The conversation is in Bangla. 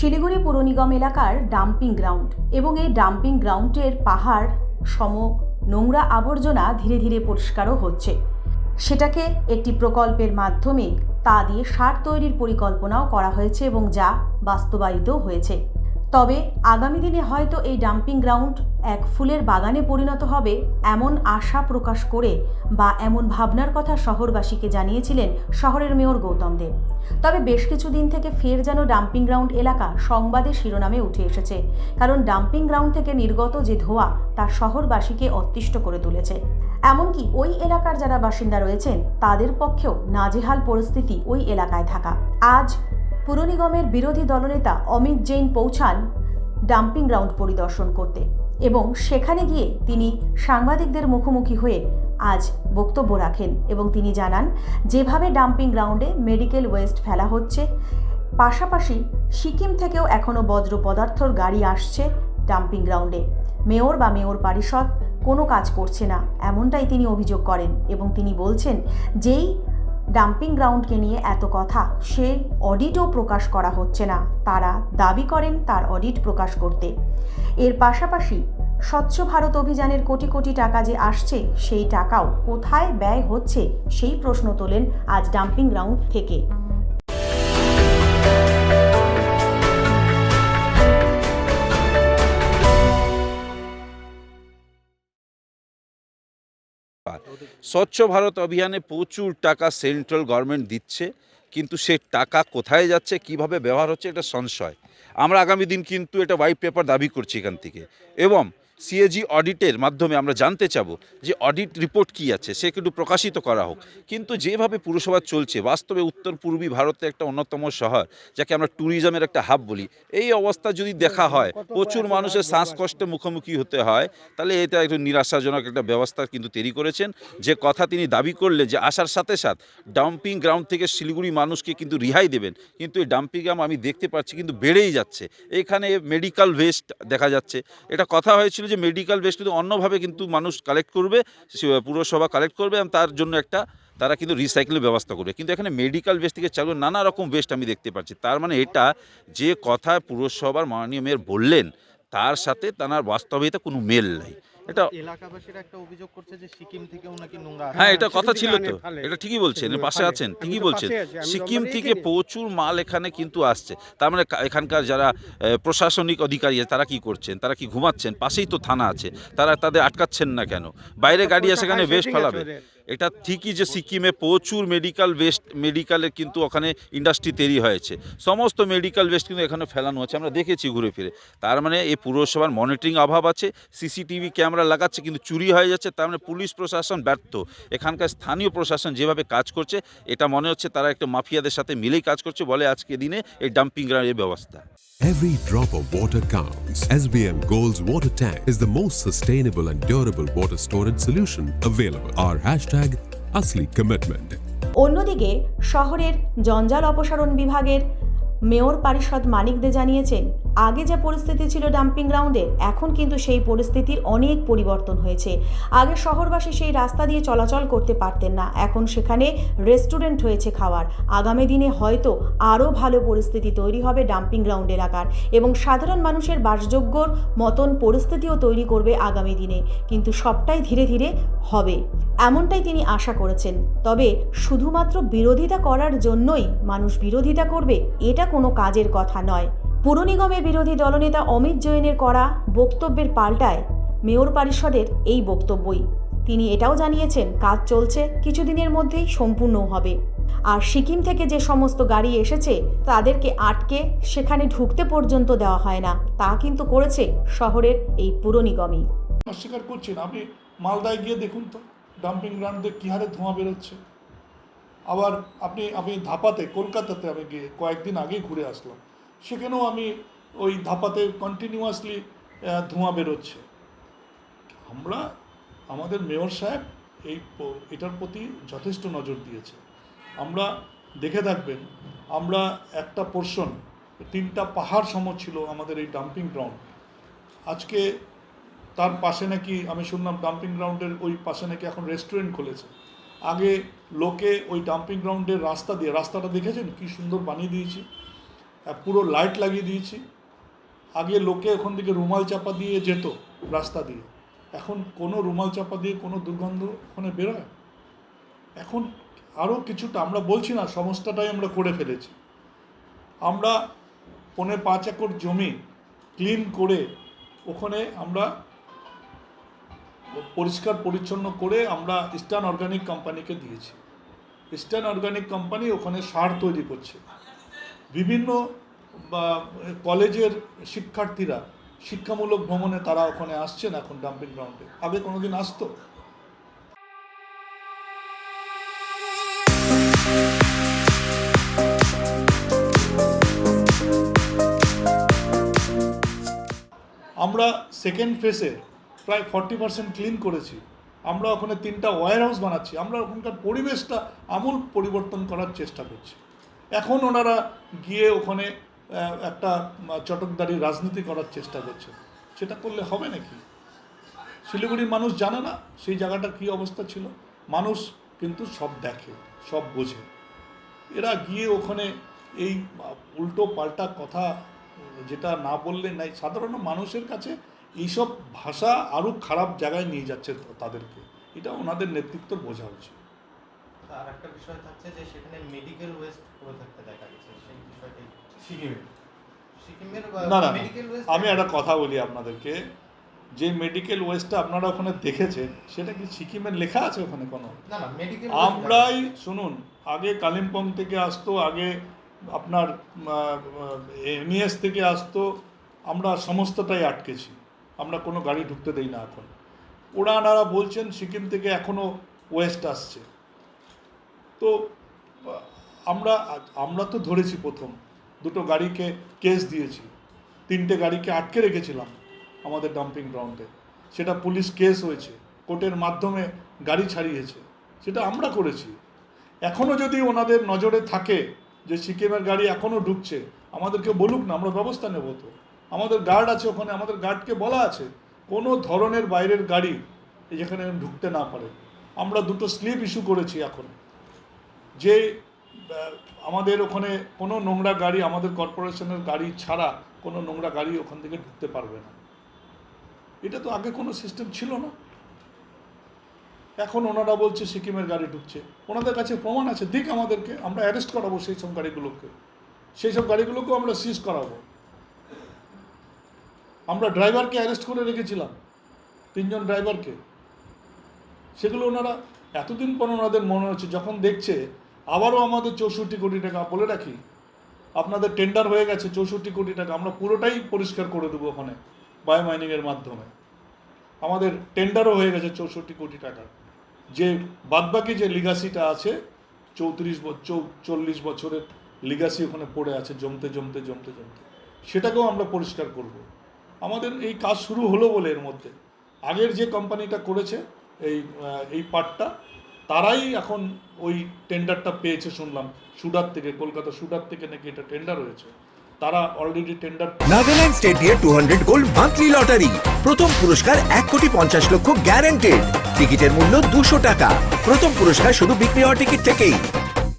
শিলিগুড়ি পুর নিগম এলাকার ডাম্পিং গ্রাউন্ড এবং এই ডাম্পিং গ্রাউন্ডের পাহাড়, সম নোংরা আবর্জনা ধীরে ধীরে পরিষ্কারও হচ্ছে। সেটাকে একটি প্রকল্পের মাধ্যমে তা দিয়ে সার তৈরির পরিকল্পনাও করা হয়েছে এবং যা বাস্তবায়িত হয়েছে। তবে আগামী দিনে হয়তো এই ডাম্পিং গ্রাউন্ড এক ফুলের বাগানে পরিণত হবে এমন আশা প্রকাশ করে বা এমন ভাবনার কথা শহরবাসীকে জানিয়েছিলেন শহরের মেয়র গৌতম দেব। তবে বেশ কিছুদিন থেকে ফের যেন ডাম্পিং গ্রাউন্ড এলাকা সংবাদের শিরোনামে উঠে এসেছে, কারণ ডাম্পিং গ্রাউন্ড থেকে নির্গত যে ধোঁয়া তা শহরবাসীকে অতিষ্ঠ করে তুলেছে। এমনকি ওই এলাকার যারা বাসিন্দা রয়েছেন, তাদের পক্ষেও নাজেহাল পরিস্থিতি ওই এলাকায় থাকা। আজ পুর নিগমের বিরোধী দলনেতা অমিত জৈন পৌঁছান ডাম্পিং গ্রাউন্ড পরিদর্শন করতে এবং সেখানে গিয়ে তিনি সাংবাদিকদের মুখোমুখি হয়ে আজ বক্তব্য রাখেন এবং তিনি জানান, যেভাবে ডাম্পিং গ্রাউন্ডে মেডিকেল ওয়েস্ট ফেলা হচ্ছে, পাশাপাশি সিকিম থেকেও এখনও বজ্র পদার্থর গাড়ি আসছে ডাম্পিং গ্রাউন্ডে। মেয়র বা মেয়র পরিষদ কোনো কাজ করছে না। এমনটাই তিনি অভিযোগ করেন এবং তিনি বলছেন, যেই ডাম্পিং গ্রাউন্ডকে নিয়ে এত কথা, সে অডিটও প্রকাশ করা হচ্ছে না। তারা দাবি করেন তার অডিট প্রকাশ করতে। এর পাশাপাশি স্বচ্ছ ভারত অভিযানের কোটি কোটি টাকা যে আসছে, সেই টাকাও কোথায় ব্যয় হচ্ছে, সেই প্রশ্ন তোলেন আজ ডাম্পিং গ্রাউন্ড থেকে। স্বচ্ছ ভারত অভিযানে প্রচুর টাকা সেন্ট্রাল গভর্নমেন্ট দিচ্ছে, কিন্তু সে টাকা কোথায় যাচ্ছে, কীভাবে ব্যবহার হচ্ছে, এটা সংশয়। আমরা আগামী দিন কিন্তু এটা হোয়াইট পেপার দাবি করছি এখান থেকে। এবং সিএজি অডিটের মাধ্যমে আমরা জানতে চাব যে অডিট রিপোর্ট কি আছে সে কিন্তু প্রকাশিত করা হোক। কিন্তু যেভাবে পুরসভা চলছে, বাস্তবে উত্তর পূর্বী ভারতে একটা অন্যতম শহর, যাকে আমরা ট্যুরিজমের একটা হাব বলি, এই অবস্থা যদি দেখা হয়, প্রচুর মানুষের শ্বাসকষ্টে মুখোমুখি হতে হয়, তাহলে এটা একটু নিরাশাজনক একটা ব্যবস্থা কিন্তু তৈরি করেছেন। যে কথা তিনি দাবি করলে যে আসার সাথে সাথে ডাম্পিং গ্রাউন্ড থেকে শিলিগুড়ি মানুষকে কিন্তু রিহাই দেবেন। কিন্তু এই ডাম্পিং গ্রাম আমি দেখতে পাচ্ছি কিন্তু বেড়েই যাচ্ছে। এখানে মেডিকেল ওয়েস্ট দেখা যাচ্ছে। এটা কথা হয়েছিল যে মেডিকেল বেস্ট কিন্তু অন্যভাবে কিন্তু মানুষ কালেক্ট করবে পুরসভা কালেক্ট করবে এবং তার জন্য একটা তারা কিন্তু রিসাইকেলের ব্যবস্থা করবে। কিন্তু এখানে মেডিকেল ওয়েস্ট থেকে চালু নানা রকম ওয়েস্ট আমি দেখতে পাচ্ছি। তার মানে এটা যে কথা পুরসভার মাননীয় মেয়র বললেন, তার সাথে তার বাস্তবিকতা কোনো মেল নাই। এটা এলাকাবাসীরা একটা অভিযোগ করছে যে সিকিম থেকেও নাকি নোংরা হ্যাঁ এটা কথা ছিল তো। এটা ঠিকই বলছেন পাশে আছেন ঠিকই বলছেন। সিকিম থেকে প্রচুর মাল এখানে কিন্তু আসছে। তার মানে এখানকার যারা প্রশাসনিক অধিকারী আছে, তারা কি করছেন? তারা কি ঘুমাচ্ছেন? পাশেই তো থানা আছে। তারা তাদের আটকাচ্ছেন না কেন? বাইরে গাড়ি আছে সেখানে বেশ ফেলাবে। এটা ঠিকই যে সিকিমে প্রচুর মেডিকেল ওয়েস্ট মেডিকেলের কিন্তু ওখানে ইন্ডাস্ট্রি তৈরি হয়েছে। সমস্ত মেডিকেল ওয়েস্ট কিন্তু এখানে ফেলানো হচ্ছে। আমরা দেখেছি ঘুরে ফিরে। তার মানে এই পুরসভার মনিটরিং অভাব আছে সিসিটিভি ক্যামেরা লাগাচ্ছে কিন্তু চুরি হয়ে যাচ্ছে, তার মানে পুলিশ প্রশাসন ব্যর্থ। এখানকার স্থানীয় প্রশাসন যেভাবে কাজ করছে, এটা মনে হচ্ছে তারা একটা মাফিয়াদের সাথে মিলেই কাজ করছে বলে আজকে দিনে এই ডাম্পিং গ্রাউন্ডের ব্যবস্থা। Every drop of water counts. SBM Gold's water tank is the most sustainable and durable water storage solution available. Our hashtag Asli Commitment. অন্যদিকে, শহরের জঞ্জাল অপসারণ বিভাগের মেয়র পারিষদ মানিক দে জানিয়েছেন, আগে যে পরিস্থিতি ছিল ডাম্পিং গ্রাউন্ডের এখন কিন্তু সেই পরিস্থিতির অনেক পরিবর্তন হয়েছে। আগে শহরবাসী সেই রাস্তা দিয়ে চলাচল করতে পারতেন না, এখন সেখানে রেস্টুরেন্ট হয়েছে খাওয়ার। আগামী দিনে হয়তো আরও ভালো পরিস্থিতি তৈরি হবে ডাম্পিং গ্রাউন্ড এলাকার এবং সাধারণ মানুষের বাসযোগ্যর মতন পরিস্থিতিও তৈরি করবে আগামী দিনে। কিন্তু সবটাই ধীরে ধীরে হবে। এমনটাই তিনি আশা করেছেন। তবে শুধুমাত্র বিরোধিতা করার জন্যই মানুষ বিরোধিতা করবে, এটা কোনো কাজের কথা নয়। পুর নিগমের বিরোধী দলনেতা অমিত জৈনের করা বক্তব্যের পাল্টায় মেয়র পরিষদের এই বক্তব্যই। তিনি এটাও জানিয়েছেন, কাজ চলছে, কিছুদিনের মধ্যেই সম্পূর্ণ হবে। আর সিকিম থেকে যে সমস্ত গাড়ি এসেছে, তাদেরকে আটকে সেখানে ঢুকতে পর্যন্ত দেওয়া হয় না। তা কিন্তু করেছে শহরের এই পুর নিগমই। অস্বীকার করছি না আপনি মালদায় গিয়ে দেখুন তো। ডাম্পিং গ্রাউন্ডে কী হারে ধোঁয়া বেরোচ্ছে? আবার আপনি আমি ধাপাতে, কলকাতাতে আমি গিয়ে কয়েকদিন আগেই ঘুরে আসলাম। সেখানেও আমি ওই ধাপাতে কন্টিনিউয়াসলি ধোঁয়া বেরোচ্ছে। আমরা, আমাদের মেয়র সাহেব এই এটার প্রতি যথেষ্ট নজর দিয়েছে। আমরা, দেখে থাকবেন, আমরা একটা পোর্শন তিনটা পাহাড় সম ছিল আমাদের এই ডাম্পিং গ্রাউন্ড আজকে তার পাশে নাকি, আমি শুনলাম ডাম্পিং গ্রাউন্ডের ওই পাশে নাকি এখন রেস্টুরেন্ট খুলেছে। আগে লোকে ওই ডাম্পিং গ্রাউন্ডের রাস্তা দিয়ে, রাস্তাটা দেখেছেন? কি সুন্দর বানিয়ে দিয়েছি। পুরো লাইট লাগিয়ে দিয়েছি। আগে লোকে ওখান থেকে রুমাল চাপা দিয়ে যেত রাস্তা দিয়ে। এখন কোনো রুমাল চাপা দিয়ে কোনো দুর্গন্ধ ওখানে বেরোয়? এখন আরও কিছুটা, আমরা বলছি না, সমস্তটাই আমরা করে ফেলেছি। আমরা পৌনে পাঁচ একর জমি ক্লিন করে ওখানে আমরা পরিষ্কার পরিচ্ছন্ন করে আমরা ইস্টার্ন অর্গানিক কোম্পানিকে দিয়েছি। ইস্টার্ন অর্গানিক কোম্পানি ওখানে সার তৈরি করছে। বিভিন্ন কলেজের শিক্ষার্থীরা শিক্ষামূলক ভ্রমণে তারা ওখানে আসছেন এখন ডাম্পিং গ্রাউন্ডে আগে কোনোদিন আসতো? আমরা সেকেন্ড ফেসে প্রায় ফর্টি পার্সেন্ট ক্লিন করেছি। আমরা ওখানে তিনটা ওয়্যার হাউস বানাচ্ছি। আমরা ওখানকার পরিবেশটা আমূল পরিবর্তন করার চেষ্টা করছি। এখন ওনারা গিয়ে ওখানে একটা চটকদারি রাজনীতি করার চেষ্টা করছে সেটা করলে হবে নাকি? শিলিগুড়ির মানুষ জানে না সেই জায়গাটার কী অবস্থা ছিল। মানুষ কিন্তু সব দেখে, সব বোঝে। এরা গিয়ে ওখানে এই উল্টো পাল্টা কথা যেটা না বললে নাই। সাধারণ মানুষের কাছে এইসব ভাষা আরও খারাপ জায়গায় নিয়ে যাচ্ছে তাদেরকে। এটা ওনাদের নেতৃত্ব বোঝা উচিত। আর একটা বিষয় থাকছে যে সেখানে মেডিকেল ওয়েস্ট করে থাকতে দেখা গেছে সেই বিষয়টাই। সিকিমে সিকিমের না না না। মেডিকেল ওয়েস্ট আমি একটা কথা বলি আপনাদেরকে। যে মেডিকেল ওয়েস্টটা আপনারা ওখানে দেখেছেন সেটা কি সিকিমের লেখা আছে ওখানে কোনো? না না মেডিকেল আমরাই শুনুন আগে কালিম্পং থেকে আসতো আগে আপনার এমইএস থেকে আসতো আমরা সমস্তটাই আটকেছি। আমরা কোনো গাড়ি ঢুকতে দেই না এখন। ওনারা বলছেন সিকিম থেকে এখনও ওয়েস্ট আসছে। তো, আমরা আমরা তো ধরেছি প্রথম, দুটো গাড়িকে কেস দিয়েছি। তিনটে গাড়িকে আটকে রেখেছিলাম আমাদের ডাম্পিং গ্রাউন্ডে সেটা পুলিশ কেস হয়েছে, কোর্টের মাধ্যমে গাড়ি ছাড়িয়েছে, সেটা আমরা করেছি। এখনও যদি ওনাদের নজরে থাকে যে সিকিমের গাড়ি এখনও ঢুকছে, আমাদেরকে বলুক না, আমরা ব্যবস্থা নেব তো। আমাদের গার্ড আছে ওখানে, আমাদের গার্ডকে বলা আছে, কোনো ধরনের বাইরের গাড়ি যেখানে ঢুকতে না পারে। আমরা দুটো স্লিপ ইস্যু করেছি এখন। যে আমাদের ওখানে কোনো নোংরা গাড়ি, আমাদের কর্পোরেশনের গাড়ি ছাড়া কোনো নোংরা গাড়ি ওখান থেকে ঢুকতে পারবে না। এটা তো আগে কোনো সিস্টেম ছিল না। এখন ওনারা বলছে সিকিমের গাড়ি ঢুকছে। ওনাদের কাছে প্রমাণ আছে, দিক আমাদেরকে, আমরা অ্যারেস্ট করাবো সেই সব গাড়িগুলোকে। সেই সব গাড়িগুলোকেও আমরা সিজ করাবো। আমরা ড্রাইভারকে অ্যারেস্ট করে রেখেছিলাম, তিনজন ড্রাইভারকে। সেগুলো ওনারা এতদিন পর ওনাদের মনে হচ্ছে, যখন দেখছে আবারও আমাদের চৌষট্টি কোটি টাকা, বলে রাখি, আপনাদের টেন্ডার হয়ে গেছে চৌষট্টি কোটি টাকা, আমরা পুরোটাই পরিষ্কার করে দেবো ওখানে, বায়োমাইনিংয়ের মাধ্যমে। আমাদের টেন্ডারও হয়ে গেছে চৌষট্টি কোটি টাকা। যে বাদবাকি যে লিগাসিটা আছে, চৌত্রিশ বছর চল্লিশ বছরের লিগাসি ওখানে পড়ে আছে, জমতে জমতে জমতে জমতে। সেটাকেও আমরা পরিষ্কার করব। আমাদের এই কাজ শুরু হলো বলে এর মধ্যে। আগের যে কোম্পানিটা করেছে, এই এই পার্টটা, তারাই এখন ওই টেন্ডারটা পেয়েছে শুনলাম, সুডার থেকে, কলকাতা সুডার থেকে নাকি এটা টেন্ডার হয়েছে। তারা অলরেডি টেন্ডার নাগাল্যান্ড স্টেট দিয়ে two hundred gold monthly lottery. প্রথম পুরস্কার এক কোটি পঞ্চাশ লক্ষ গ্যারান্টেড টিকিটের মূল্য দুশো টাকা। প্রথম পুরস্কার শুধু বিক্রি হওয়া টিকিট থেকেই।